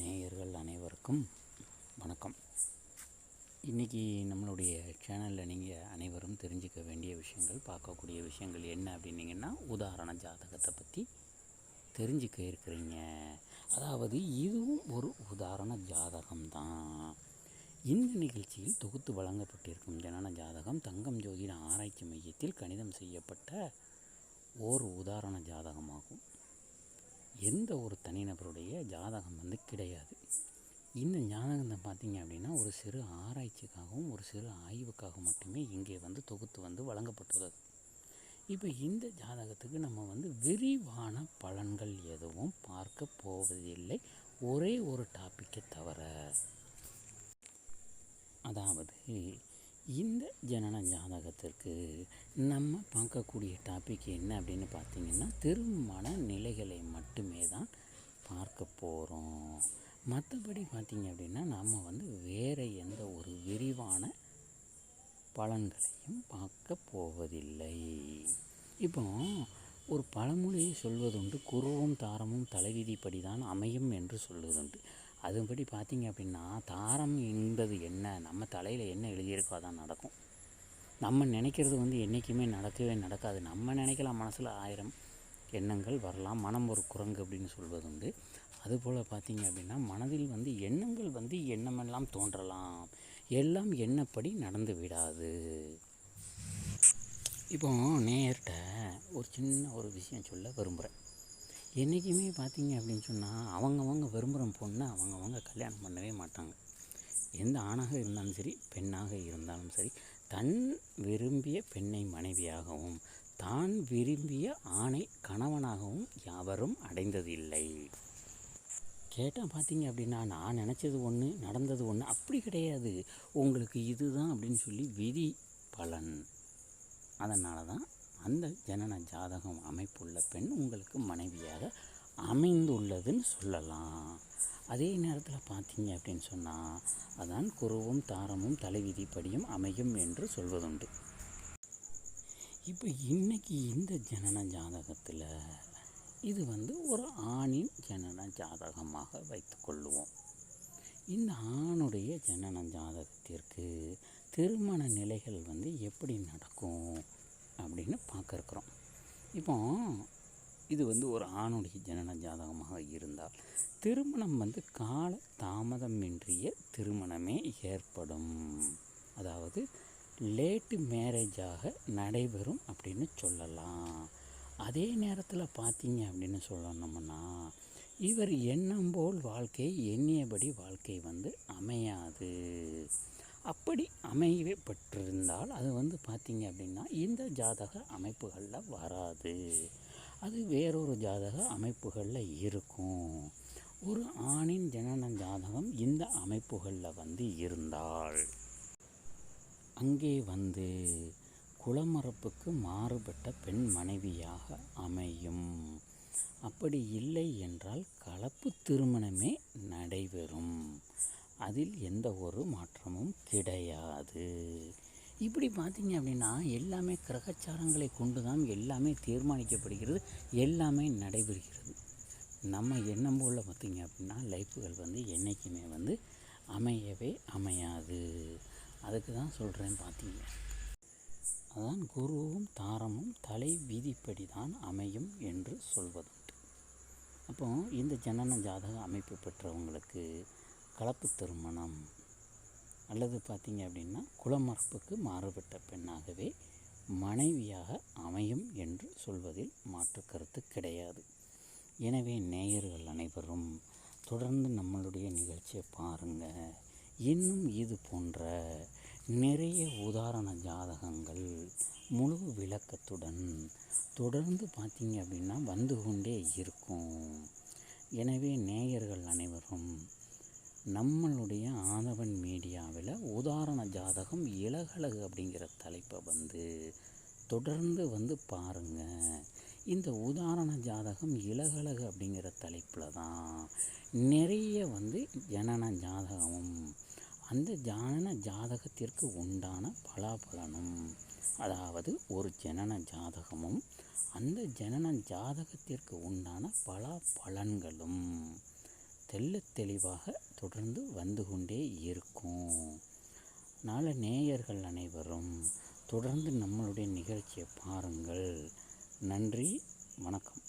நேயர்கள் அனைவருக்கும் வணக்கம். இன்றைக்கி நம்மளுடைய சேனலில் நீங்கள் அனைவரும் தெரிஞ்சுக்க வேண்டிய விஷயங்கள் பார்க்கக்கூடிய விஷயங்கள் என்ன அப்படின்னீங்கன்னா உதாரண ஜாதகத்தை பற்றி தெரிஞ்சுக்க இருக்கிறீங்க. அதாவது இதுவும் ஒரு உதாரண ஜாதகம் தான் இந்த நிகழ்ச்சியில் தொகுத்து வழங்கப்பட்டிருக்கும் ஜனன ஜாதகம் தங்கம் ஜோதிட ஆராய்ச்சி மையத்தில் கணிதம் செய்யப்பட்ட ஓர் உதாரண ஜாதகமாகும். எந்த ஒரு தனிநபருடைய ஜாதகம் வந்து கிடையாது. இந்த ஜாதகத்தை பார்த்தீங்க அப்படின்னா ஒரு சிறு ஆராய்ச்சிக்காகவும் ஒரு சிறு ஆய்வுக்காக மட்டுமே இங்கே வந்து தொகுத்து வந்து வழங்கப்பட்டுள்ளது. இப்போ இந்த ஜாதகத்துக்கு நம்ம வந்து விரிவான பலன்கள் எதுவும் பார்க்க போவதில்லை. ஒரே ஒரு டாப்பிக்கை தவிர. அதாவது இந்த ஜனன ஜாதகத்திற்கு நம்ம பார்க்கக்கூடிய டாபிக் என்ன அப்படின்னு பார்த்தீங்கன்னா திருமண நிலைகளை மட்டும் போகிறோம் மற்றபடி பார்த்தீங்க அப்படின்னா நம்ம வந்து வேறு எந்த ஒரு விரிவான பலன்களையும் பார்க்க போவதில்லை. இப்போ ஒரு பழமொழியை சொல்வதுண்டு குருவும் தாரமும் தலைவிதிப்படி தான் அமையும் என்று சொல்வதுண்டு. அதுபடி பார்த்தீங்க அப்படின்னா தாரம் என்பது என்ன நம்ம தலையில் என்ன எழுதியிருக்கோ அதான் நடக்கும். நம்ம நினைக்கிறது வந்து என்றைக்குமே நடக்கவே நடக்காது. நம்ம நினைக்கலாம் மனசில் ஆயிரம் எண்ணங்கள் வரலாம் மனம் ஒரு குரங்கு அப்படின்னு சொல்வது உண்டு. அதுபோல் பார்த்தீங்க அப்படின்னா மனதில் வந்து எண்ணங்கள் வந்து எண்ணமெல்லாம் தோன்றலாம். எல்லாம் எண்ணப்படி நடந்து விடாது. இப்போ நேர்கிட்ட ஒரு சின்ன ஒரு விஷயம் சொல்ல விரும்புகிறேன் என்றைக்குமே பார்த்தீங்க அப்படின்னு சொன்னால் அவங்கவங்க விரும்புகிற பொண்ணை அவங்கவங்க கல்யாணம் பண்ணவே மாட்டாங்க. எந்த ஆணாக இருந்தாலும் சரி பெண்ணாக இருந்தாலும் சரி தன் விரும்பிய பெண்ணை மனைவியாகவும் தான் விரும்பிய ஆணை கணவனாகவும் யாவரும் அடைந்ததில்லை. கேட்டால் பார்த்தீங்க அப்படின்னா நான் நினச்சது ஒன்று நடந்தது ஒன்று அப்படி கிடையாது. உங்களுக்கு இதுதான் அப்படின்னு சொல்லி விதி பலன். அதனால தான் அந்த ஜனன ஜாதகம் அமைப்புள்ள பெண் உங்களுக்கு மனைவியாக அமைந்துள்ளதுன்னு சொல்லலாம். அதே நேரத்தில் பார்த்தீங்க அப்படின்னு சொன்னால் அதான் குருவும் தாரமும் தலைவிதிப்படியும் அமையும் என்று சொல்வதுண்டு. இப்போ இன்னைக்கு இந்த ஜனன ஜாதகத்தில் இது வந்து ஒரு ஆணின் ஜனன ஜாதகமாக வைத்துக்கொள்ளுவோம் இந்த ஆணுடைய ஜனன ஜாதகத்திற்கு திருமண நிலைகள் வந்து எப்படி நடக்கும் அப்படின்னு பார்க்குறக்குறோம் இப்போ இது வந்து ஒரு ஆணுடைய ஜனன ஜாதகமாக இருந்தால் திருமணம் வந்து கால தாமதமின்றிய திருமணமே ஏற்படும். அதாவது லேட்டு மேரேஜாக நடைபெறும் அப்படின்னு சொல்லலாம். அதே நேரத்தில் பார்த்தீங்க அப்படின்னு சொல்லணும்னா இவர் எண்ணம் போல் வாழ்க்கை எண்ணியபடி வாழ்க்கை வந்து அமையாது. அப்படி அமையவே பெற்றிருந்தால் அது வந்து பார்த்திங்க அப்படின்னா இந்த ஜாதக அமைப்புகளில் வராது. அது வேறொரு ஜாதக அமைப்புகளில் இருக்கும். ஒரு ஆணின் ஜனன ஜாதகம் இந்த அமைப்புகளில் வந்து இருந்தால் அங்கே வந்து குளமரப்புக்கு மாறுபட்ட பெண் மனைவியாக அமையும். அப்படி இல்லை என்றால் கலப்பு திருமணமே நடைபெறும். அதில் எந்த ஒரு மாற்றமும் கிடையாது. இப்படி பார்த்தீங்க அப்படின்னா எல்லாமே கிரகச்சாரங்களை கொண்டு தான் எல்லாமே தீர்மானிக்கப்படுகிறது எல்லாமே நடைபெறுகிறது. நம்ம எண்ணம் போல் பார்த்திங்க அப்படின்னா லைஃப்புகள் வந்து என்றைக்குமே வந்து அமையவே அமையாது. அதுக்கு தான் சொல்கிறேன் பார்த்தீங்க அதான் குருவும் தாரமும் தலை விதிப்படி தான் அமையும் என்று சொல்வதுண்டு. அப்போ இந்த ஜனன ஜாதக அமைப்பு பெற்றவங்களுக்கு கலப்பு திருமணம் அல்லது பார்த்திங்க அப்படின்னா குலமரப்புக்கு மாறுபட்ட பெண்ணாகவே மனைவியாக அமையும் என்று சொல்வதில் மாற்று கருத்து கிடையாது. எனவே நேயர்கள் அனைவரும் தொடர்ந்து நம்மளுடைய நிகழ்ச்சியை பாருங்கள் இன்னும் இது போன்ற நிறைய உதாரண ஜாதகங்கள் முழு விளக்கத்துடன் தொடர்ந்து பார்த்தீங்க அப்படின்னா வந்து கொண்டே இருக்கும். எனவே நேயர்கள் அனைவரும் நம்மளுடைய ஆதவன் மீடியாவில் உதாரண ஜாதகம் இலகலகு அப்படிங்கிற தலைப்பை வந்து தொடர்ந்து வந்து பாருங்கள் இந்த உதாரண ஜாதகம் இலகலகு அப்படிங்கிற தலைப்பில் தான் நிறைய வந்து ஜனன ஜாதகமும் அந்த ஜனன ஜாதகத்திற்கு உண்டான பலாபலனும் அதாவது ஒரு ஜனன ஜாதகமும் அந்த ஜனன ஜாதகத்திற்கு உண்டான பல பலன்களும் தெல்ல தெளிவாக தொடர்ந்து வந்து கொண்டே இருக்கும். நால நேயர்கள் அனைவரும் தொடர்ந்து நம்மளுடைய நிகழ்ச்சியை பாருங்கள். நன்றி வணக்கம்.